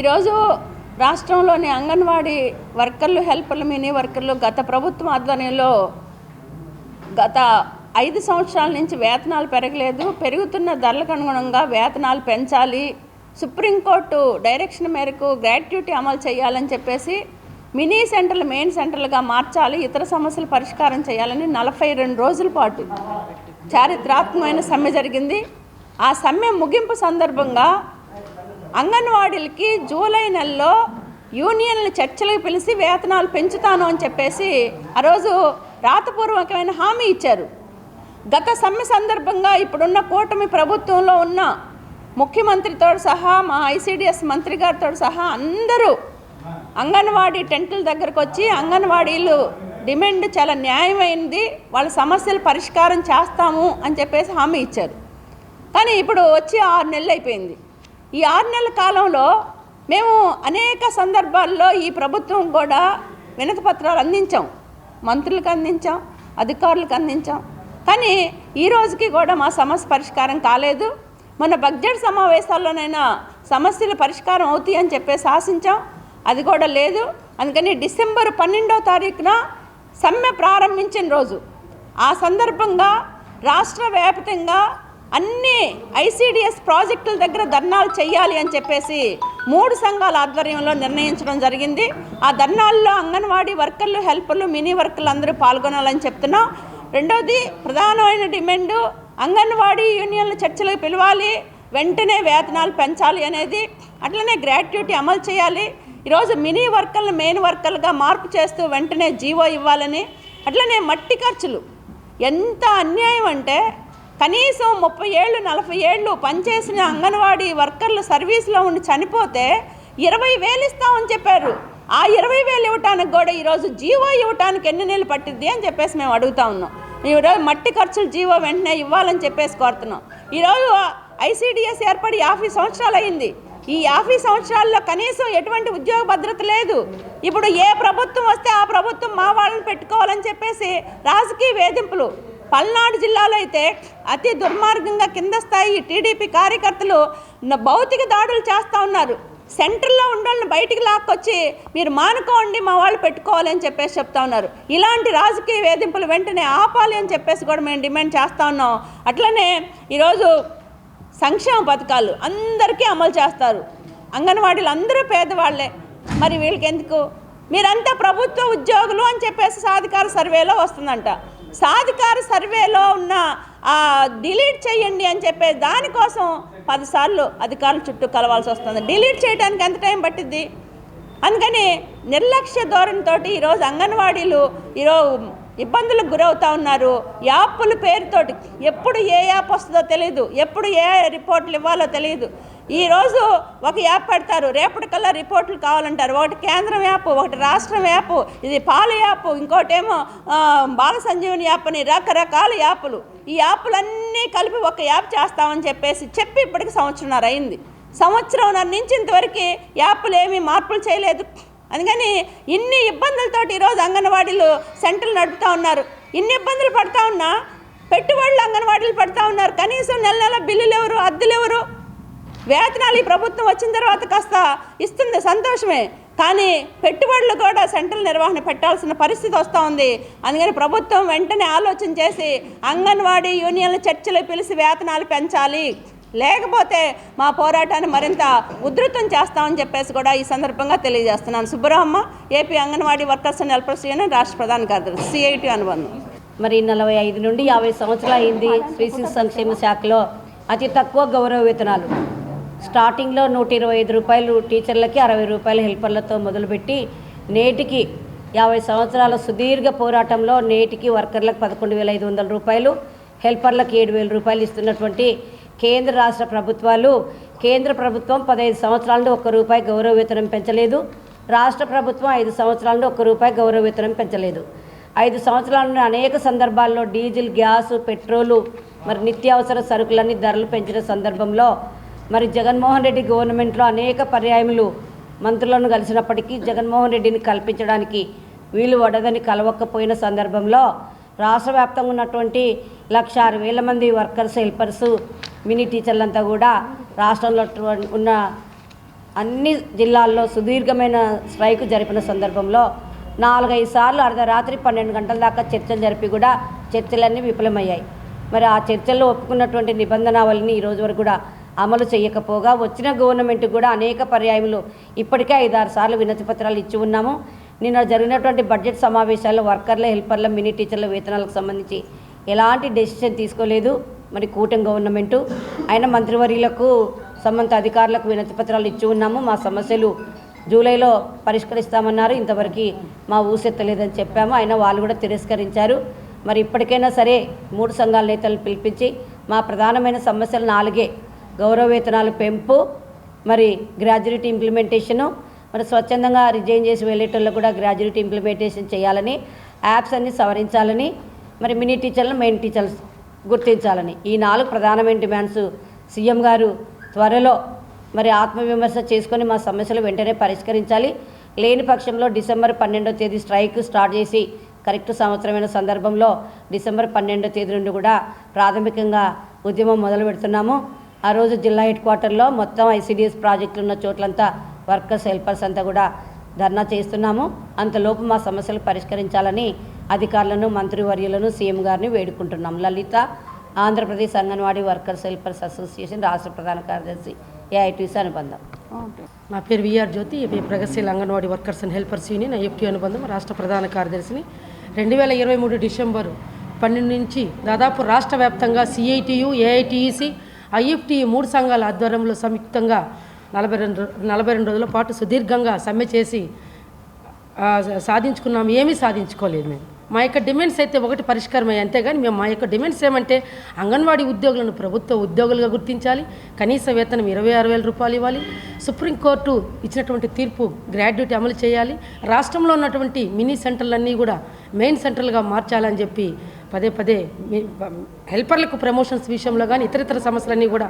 ఈరోజు రాష్ట్రంలోని అంగన్వాడీ వర్కర్లు హెల్పర్లు మినీ వర్కర్లు గత ప్రభుత్వం ఆధ్వర్యంలో గత ఐదు సంవత్సరాల నుంచి వేతనాలు పెరగలేదు. పెరుగుతున్న ధరలకు అనుగుణంగా వేతనాలు పెంచాలి. సుప్రీంకోర్టు డైరెక్షన్ మేరకు గ్రాట్యుటీ అమలు చేయాలని చెప్పేసి మినీ సెంటర్లు మెయిన్ సెంటర్లుగా మార్చాలి. ఇతర సమస్యలు పరిష్కారం చేయాలని నలభై రెండు రోజుల పాటు చారిత్రాత్మకమైన సమ్మె జరిగింది. ఆ సమ్మె ముగింపు సందర్భంగా అంగన్వాడీలకి జూలై నెలలో యూనియన్లు చర్చలకు పిలిచి వేతనాలు పెంచుతాను అని చెప్పేసి ఆ రోజు రాతపూర్వకమైన హామీ ఇచ్చారు. గత సమ్మె సందర్భంగా ఇప్పుడున్న కూటమి ప్రభుత్వంలో ఉన్న ముఖ్యమంత్రితో సహా మా ఐసీడీఎస్ మంత్రి గారితో సహా అందరూ అంగన్వాడీ టెంట్ల దగ్గరకు వచ్చి అంగన్వాడీలు డిమాండ్ చాలా న్యాయమైంది వాళ్ళ సమస్యలు పరిష్కారం చేస్తాము అని చెప్పేసి హామీ ఇచ్చారు. కానీ ఇప్పుడు వచ్చి ఆరు నెలలు అయిపోయింది. ఈ ఆరు నెలల కాలంలో మేము అనేక సందర్భాల్లో ఈ ప్రభుత్వం కూడా వినతి పత్రాలు అందించాం. మంత్రులకు అందించాం అధికారులకు అందించాం. కానీ ఈ రోజుకి కూడా మా సమస్య పరిష్కారం కాలేదు. మన బడ్జెట్ సమావేశాల్లోనైనా సమస్యలు పరిష్కారం అవుతాయి అని చెప్పేసి ఆశించాం. అది కూడా లేదు. అందుకని డిసెంబర్ పన్నెండవ తారీఖున సమ్మె ప్రారంభించిన రోజు. ఆ సందర్భంగా రాష్ట్ర వ్యాప్తంగా అన్ని ఐసీడిఎస్ ప్రాజెక్టుల దగ్గర ధర్నాలు చేయాలి అని చెప్పేసి మూడు సంఘాల ఆధ్వర్యంలో నిర్ణయించడం జరిగింది. ఆ ధర్నాల్లో అంగన్వాడీ వర్కర్లు హెల్పర్లు మినీ వర్కర్లు అందరూ పాల్గొనాలని చెప్తున్నాం. రెండవది ప్రధానమైన డిమాండు అంగన్వాడీ యూనియన్ల చర్చలకు పిలవాలి వెంటనే వేతనాలు పెంచాలి అనేది. అట్లనే గ్రాట్యుటీ అమలు చేయాలి. ఈరోజు మినీ వర్కర్లు మెయిన్ వర్కర్లుగా మార్పు చేస్తూ వెంటనే జీవో ఇవ్వాలని. అట్లనే మట్టి ఖర్చులు. ఎంత అన్యాయం అంటే కనీసం ముప్పై ఏళ్ళు నలభై ఏళ్ళు పనిచేసిన అంగన్వాడీ వర్కర్లు సర్వీస్లో ఉండి చనిపోతే ఇరవై వేలు ఇస్తామని చెప్పారు. ఆ ఇరవై వేలు ఇవ్వటానికి కూడా ఈరోజు జీవో ఇవ్వటానికి ఎన్ని నెలలు పట్టిద్ది అని చెప్పేసి మేము అడుగుతా ఉన్నాం. ఈరోజు మట్టి ఖర్చులు జీవో వెంటనే ఇవ్వాలని చెప్పేసి కోరుతున్నాం. ఈరోజు ఐసీడిఎస్ ఏర్పడి యాభై సంవత్సరాలు అయింది. ఈ యాభై సంవత్సరాల్లో కనీసం ఎటువంటి ఉద్యోగ భద్రత లేదు. ఇప్పుడు ఏ ప్రభుత్వం వస్తే ఆ ప్రభుత్వం మా వాళ్ళని పెట్టుకోవాలని చెప్పేసి రాజకీయ వేధింపులు పల్నాడు జిల్లాలో అయితే అతి దుర్మార్గంగా కింద స్థాయి టీడీపీ కార్యకర్తలు భౌతిక దాడులు చేస్తూ ఉన్నారు. సెంటర్లో ఉండాలని బయటికి లాక్కొచ్చి మీరు మానుకోండి మా వాళ్ళు పెట్టుకోవాలని చెప్పేసి చెప్తా ఉన్నారు. ఇలాంటి రాజకీయ వేధింపులు వెంటనే ఆపాలి అని చెప్పేసి కూడా మేము డిమాండ్ చేస్తూ ఉన్నాం. అట్లనే ఈరోజు సంక్షేమ పథకాలు అందరికీ అమలు చేస్తారు. అంగన్వాడీలు అందరూ పేదవాళ్ళే. మరి వీళ్ళకి ఎందుకు మీరంతా ప్రభుత్వ ఉద్యోగులు అని చెప్పేసి సాధికార సర్వేలో వస్తుందంట. సాధికార సర్వేలో ఉన్న డిలీట్ చేయండి అని చెప్పే దానికోసం పదిసార్లు అధికారుల చుట్టూ కలవాల్సి వస్తుంది. డిలీట్ చేయడానికి ఎంత టైం పట్టిద్ది? అందుకని నిర్లక్ష్య ధోరణితో ఈరోజు అంగన్వాడీలు ఈరోజు ఇబ్బందులకు గురవుతూ ఉన్నారు. యాప్ల పేరుతోటి ఎప్పుడు ఏ యాప్ వస్తుందో తెలియదు ఎప్పుడు ఏ రిపోర్ట్లు ఇవ్వాలో తెలియదు ఈరోజు ఒక యాప్ పెడతారు. రేపటికల్లా రిపోర్ట్లు కావాలంటారు. ఒకటి కేంద్రం యాప్ ఒకటి రాష్ట్రం యాప్ ఇది పాల యాప్ ఇంకోటేమో బాల సంజీవని యాప్ అని రకరకాల యాప్లు. ఈ యాప్లన్నీ కలిపి ఒక యాప్ చేస్తామని చెప్పేసి చెప్పి ఇప్పటికి సంవత్సరంన్నర అయింది. సంవత్సరం నుంచి ఇంతవరకు యాప్లు ఏమీ మార్పులు చేయలేదు. అందుకని ఇన్ని ఇబ్బందులతోటి ఈరోజు అంగన్వాడీలు సెంటర్లు నడుపుతా ఉన్నారు. ఇన్ని ఇబ్బందులు పడతా ఉన్నా పెట్టుబడులు అంగన్వాడీలు పడతా ఉన్నారు. కనీసం నెల నెల బిల్లులు ఎవరు అద్దెలు ఎవరు? వేతనాలు ఈ ప్రభుత్వం వచ్చిన తర్వాత కాస్త ఇస్తుంది సంతోషమే. కానీ పెట్టుబడులు కూడా సెంట్రల్ నిర్వహణ పెట్టాల్సిన పరిస్థితి వస్తూ ఉంది. అందుకని ప్రభుత్వం వెంటనే ఆలోచన చేసి అంగన్వాడీ యూనియన్ల చర్చలు పిలిచి వేతనాలు పెంచాలి. లేకపోతే మా పోరాటాన్ని మరింత ఉధృతం చేస్తామని చెప్పేసి కూడా ఈ సందర్భంగా తెలియజేస్తున్నాను. Subbaramma AP anganwadi workers and helpers union రాష్ట్ర ప్రధాన కార్యదర్శి సిఐటి అనుబంధం. మరి నలభై ఐదు నుండి యాభై సంవత్సరాలు అయింది శ్రీ శిశు సంక్షేమ శాఖలో అతి తక్కువ గౌరవ వేతనాలు. స్టార్టింగ్లో నూట ఇరవై ఐదు రూపాయలు టీచర్లకి అరవై రూపాయలు హెల్పర్లతో మొదలుపెట్టి నేటికి యాభై సంవత్సరాల సుదీర్ఘ పోరాటంలో నేటికి వర్కర్లకు పదకొండు వేల ఐదు వందల రూపాయలు హెల్పర్లకు ఏడు వేల రూపాయలు ఇస్తున్నటువంటి కేంద్ర రాష్ట్ర ప్రభుత్వాలు కేంద్ర ప్రభుత్వం పదహైదు సంవత్సరాల నుండి ఒక్క రూపాయి గౌరవ వేతనం పెంచలేదు. రాష్ట్ర ప్రభుత్వం ఐదు సంవత్సరాల నుండి ఒక్క రూపాయి గౌరవ వేతనం పెంచలేదు. ఐదు సంవత్సరాల నుండి అనేక సందర్భాల్లో డీజిల్ గ్యాస్ పెట్రోలు మరి నిత్యావసర సరుకులన్నీ ధరలు పెంచిన సందర్భంలో మరి జగన్మోహన్ రెడ్డి గవర్నమెంట్లో అనేక పర్యాయములు మంత్రులను కలిసినప్పటికీ జగన్మోహన్ రెడ్డిని కల్పించడానికి వీలు పడదని కలవకపోయిన సందర్భంలో రాష్ట్ర వ్యాప్తంగా ఉన్నటువంటి లక్ష ఆరు వేల మంది వర్కర్స్ హెల్పర్స్ మినీ టీచర్లంతా కూడా రాష్ట్రంలో ఉన్న అన్ని జిల్లాల్లో సుదీర్ఘమైన స్ట్రైక్ జరిపిన సందర్భంలో నాలుగైదు సార్లు అర్ధరాత్రి పన్నెండు గంటల దాకా చర్చలు జరిపి కూడా చర్చలన్నీ విఫలమయ్యాయి. మరి ఆ చర్చల్లో ఒప్పుకున్నటువంటి నిబంధనావళిని ఈ రోజు వరకు కూడా అమలు చేయకపోగా వచ్చిన గవర్నమెంట్ కూడా అనేక పర్యాయములు ఇప్పటికే ఐదారు సార్లు వినతి పత్రాలు ఇచ్చి ఉన్నాము. నిన్న జరిగినటువంటి బడ్జెట్ సమావేశాల్లో వర్కర్ల హెల్పర్ల మినీ టీచర్ల వేతనాలకు సంబంధించి ఎలాంటి డెసిషన్ తీసుకోలేదు. మరి కూటమి గవర్నమెంటు ఆయన మంత్రివర్యులకు సంబంధిత అధికారులకు వినతి పత్రాలు ఇచ్చి ఉన్నాము. మా సమస్యలు జూలైలో పరిష్కరిస్తామన్నారు. ఇంతవరకు మా ఊసెత్తలేదని చెప్పాము. ఆయన వాళ్ళు కూడా తిరస్కరించారు. మరి ఇప్పటికైనా సరే మూడు సంఘాల నేతలను పిలిపించి మా ప్రధానమైన సమస్యలు నాలుగే. గౌరవ వేతనాలు పెంపు మరి గ్రాడ్యుయేట్ ఇంప్లిమెంటేషను మరి స్వచ్ఛందంగా రిజైన్ చేసి వెళ్ళేటోళ్ళకు కూడా గ్రాడ్యుయేట్ ఇంప్లిమెంటేషన్ చేయాలని యాప్స్ అన్ని సవరించాలని మరి మినీ టీచర్లను మెయిన్ టీచర్స్ గుర్తించాలని. ఈ నాలుగు ప్రధానమైన డిమాండ్స్ సీఎం గారు త్వరలో మరి ఆత్మవిమర్శ చేసుకొని మా సమస్యలు వెంటనే పరిష్కరించాలి. లేని పక్షంలో డిసెంబర్ పన్నెండో తేదీ స్ట్రైక్ స్టార్ట్ చేసి కరెక్ట్ సంవత్సరమైన సందర్భంలో డిసెంబర్ పన్నెండో తేదీ నుండి కూడా ప్రాథమికంగా ఉద్యమం మొదలు పెడుతున్నాము ఆ రోజు జిల్లా హెడ్ క్వార్టర్లో మొత్తం ఐసీడీఎస్ ప్రాజెక్టులు ఉన్న చోట్లంతా వర్కర్స్ హెల్పర్స్ అంతా కూడా ధర్నా చేస్తున్నాము. అంతలోపు మా సమస్యలు పరిష్కరించాలని అధికారులను మంత్రివర్యులను సీఎం గారిని వేడుకుంటున్నాం. Lalitha Andhra Pradesh anganwadi workers helpers association రాష్ట్ర ప్రధాన కార్యదర్శి ఏఐటీసీ అనుబంధం. ఓకే. నా పేరు విఆర్ జ్యోతి ఏపీ ప్రగతిశీల anganwadi workers and helpers union IFT అనుబంధం రాష్ట్ర ప్రధాన కార్యదర్శిని. రెండు వేల ఇరవై మూడు డిసెంబరు పన్నెండు నుంచి దాదాపు రాష్ట్ర వ్యాప్తంగా సిఐటియు ఏఐటిఈసి ఐఎఫ్టీ మూడు సంఘాల ఆధ్వర్యంలో సంయుక్తంగా నలభై రెండు నలభై రెండు రోజుల పాటు సుదీర్ఘంగా సమ్మె చేసి సాధించుకున్నాము సాధించుకున్నాం. ఏమీ సాధించుకోలేదు మేము. మా యొక్క డిమాండ్స్ అయితే ఒకటి పరిష్కారమే అంతేగాని మేము మా యొక్క డిమాండ్స్ ఏమంటే అంగన్వాడీ ఉద్యోగులను ప్రభుత్వ ఉద్యోగులుగా గుర్తించాలి. కనీస వేతనం ఇరవై ఆరు వేల రూపాయలు ఇవ్వాలి. సుప్రీంకోర్టు ఇచ్చినటువంటి తీర్పు గ్రాడ్యుయేట్ అమలు చేయాలి. రాష్ట్రంలో ఉన్నటువంటి మినీ సెంటర్లన్నీ కూడా మెయిన్ సెంటర్లుగా మార్చాలని చెప్పి పదే పదే మీ హెల్పర్లకు ప్రమోషన్స్ విషయంలో కానీ ఇతరితర సమస్యలన్నీ కూడా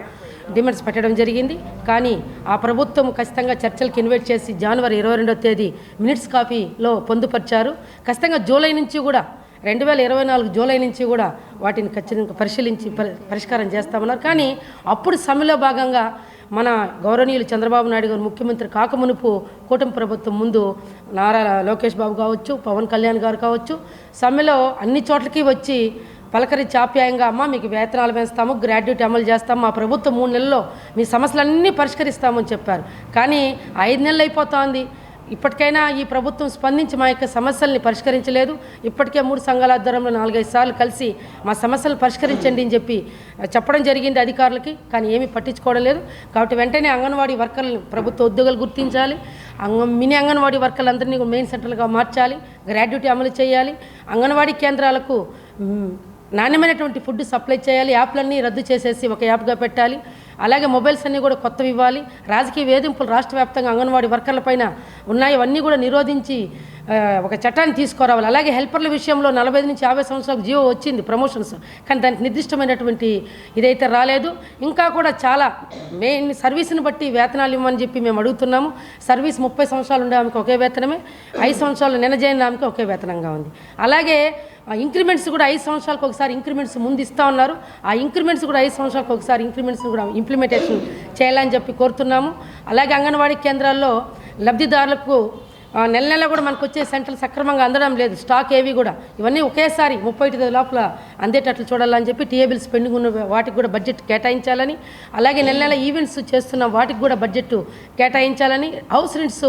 డిమాండ్స్ పెట్టడం జరిగింది. కానీ ఆ ప్రభుత్వం ఖచ్చితంగా చర్చలకు ఇన్వైట్ చేసి జనవరి ఇరవై రెండో తేదీ మినిట్స్ కాఫీలో పొందుపరిచారు. ఖచ్చితంగా జూలై నుంచి కూడా రెండు వేల ఇరవై నాలుగు జూలై నుంచి కూడా వాటిని ఖచ్చితంగా పరిశీలించి పరి- పరిష్కారం చేస్తామన్నారు. కానీ అప్పుడు సమ్మెలో భాగంగా మన గౌరవనీయులు చంద్రబాబు నాయుడు గారు ముఖ్యమంత్రి కాకమునుపు కూటమి ప్రభుత్వం ముందు నారా లోకేష్ బాబు కావచ్చు పవన్ కళ్యాణ్ గారు కావచ్చు సమ్మెలో అన్ని చోట్లకి వచ్చి పలకరించి ఆప్యాయంగా అమ్మ మీకు వేతనాలు పెంచుతాము గ్రాడ్యుయేట్ అమలు చేస్తాము మా ప్రభుత్వం మూడు నెలల్లో మీ సమస్యలన్నీ పరిష్కరిస్తామని చెప్పారు. కానీ ఐదు నెలలు అయిపోతోంది. ఇప్పటికైనా ఈ ప్రభుత్వం స్పందించి మా యొక్క సమస్యల్ని పరిష్కరించలేదు. ఇప్పటికే మూడు సంఘాల ఆధ్వర్యంలో నాలుగైదు సార్లు కలిసి మా సమస్యలు పరిష్కరించండి అని చెప్పి చెప్పడం జరిగింది అధికారులకి కానీ ఏమీ పట్టించుకోవడం లేదు. కాబట్టి వెంటనే అంగన్వాడీ వర్కర్లు ప్రభుత్వ ఉద్యోగులు గుర్తించాలి. మినీ అంగన్వాడీ వర్కర్లందరినీ మెయిన్ సెంటర్లుగా మార్చాలి. గ్రాడ్యుటీ అమలు చేయాలి. అంగన్వాడీ కేంద్రాలకు నాణ్యమైనటువంటి ఫుడ్ సప్లై చేయాలి. యాప్లన్నీ రద్దు చేసేసి ఒక యాప్గా పెట్టాలి. అలాగే మొబైల్స్ అన్నీ కూడా కొత్తవి ఇవ్వాలి. రాజకీయ వేధింపులు రాష్ట్ర వ్యాప్తంగా అంగన్వాడీ వర్కర్ల పైన ఉన్నాయి. అవన్నీ కూడా నిరోధించి ఒక చట్టాన్ని తీసుకురావాలి. అలాగే హెల్పర్ల విషయంలో నలభై ఐదు నుంచి యాభై సంవత్సరాలకు జియో వచ్చింది ప్రమోషన్స్. కానీ దానికి నిర్దిష్టమైనటువంటి ఇదైతే రాలేదు. ఇంకా కూడా చాలా మెయిన్ సర్వీస్ని బట్టి వేతనాలు ఇవ్వమని చెప్పి మేము అడుగుతున్నాము. సర్వీస్ ముప్పై సంవత్సరాలు ఉండే ఆమెకు ఒకే వేతనమే. ఐదు సంవత్సరాలు నిన్న చేయని ఒకే వేతనంగా ఉంది. అలాగే ఇంక్రిమెంట్స్ కూడా ఐదు సంవత్సరాలకు ఒకసారి ఇంక్రిమెంట్స్ ముందు ఇస్తూ ఉన్నారు. ఆ ఇంక్రిమెంట్స్ కూడా ఐదు సంవత్సరాలకు ఒకసారి ఇంక్రిమెంట్స్ కూడా ఇంప్లిమెంటేషన్ చేయాలని చెప్పి కోరుతున్నాము. అలాగే అంగన్వాడీ కేంద్రాల్లో లబ్ధిదారులకు నెల నెల కూడా మనకు వచ్చే సెంటర్లు సక్రమంగా అందడం లేదు. స్టాక్ ఏవి కూడా. ఇవన్నీ ఒకేసారి ముప్పై ఐదు లోపల అందేటట్లు చూడాలని చెప్పి టీఏబిల్స్ పెండింగ్ ఉన్న వాటికి కూడా బడ్జెట్ కేటాయించాలని అలాగే నెల నెల ఈవెంట్స్ చేస్తున్న వాటికి కూడా బడ్జెట్ కేటాయించాలని. హౌస్ రెంట్స్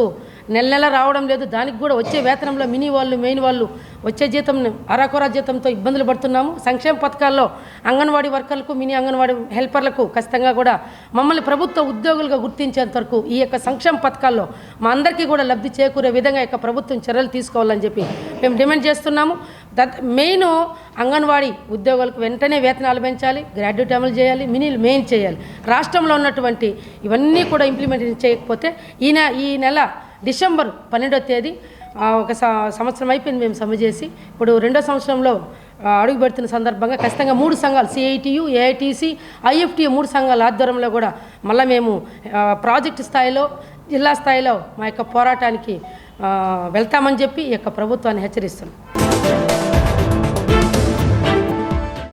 నెల నెల రావడం లేదు. దానికి కూడా వచ్చే వేతనంలో మినీ వాళ్ళు మెయిన్ వాళ్ళు వచ్చే జీతం అరాకొరా జీతంతో ఇబ్బందులు పడుతున్నాము. సంక్షేమ పథకాల్లో అంగన్వాడీ వర్కర్లకు మినీ అంగన్వాడీ హెల్పర్లకు ఖచ్చితంగా కూడా మమ్మల్ని ప్రభుత్వ ఉద్యోగులుగా గుర్తించేంత వరకు ఈ యొక్క సంక్షేమ పథకాల్లో మా అందరికీ కూడా లబ్ధి చేకూరే విధంగా యొక్క ప్రభుత్వం చర్యలు తీసుకోవాలని చెప్పి మేము డిమాండ్ చేస్తున్నాము. మెయిన్ అంగన్వాడీ ఉద్యోగులకు వెంటనే వేతనాలు పెంచాలి గ్రాడ్యుయేట్ అమలు చేయాలి మినీలు మెయిన్ చేయాలి. రాష్ట్రంలో ఉన్నటువంటి ఇవన్నీ కూడా ఇంప్లిమెంట్ చేయకపోతే ఈయన ఈ నెల డిసెంబర్ పన్నెండో తేదీ ఒక సంవత్సరం అయిపోయింది మేము సమ్మె చేసి. ఇప్పుడు రెండో సంవత్సరంలో ఆ, అడుగు పెడుతున్న సందర్భంగా ఖచ్చితంగా మూడు సంఘాలు సిఐటియు ఏఐటిసి ఐఎఫ్టి మూడు సంఘాల ఆధ్వర్యంలో కూడా మళ్ళీ మేము ప్రాజెక్టు స్థాయిలో జిల్లా స్థాయిలో మా యొక్క పోరాటానికి వెళ్తామని చెప్పి ఈ యొక్క ప్రభుత్వాన్ని హెచ్చరిస్తున్నాం.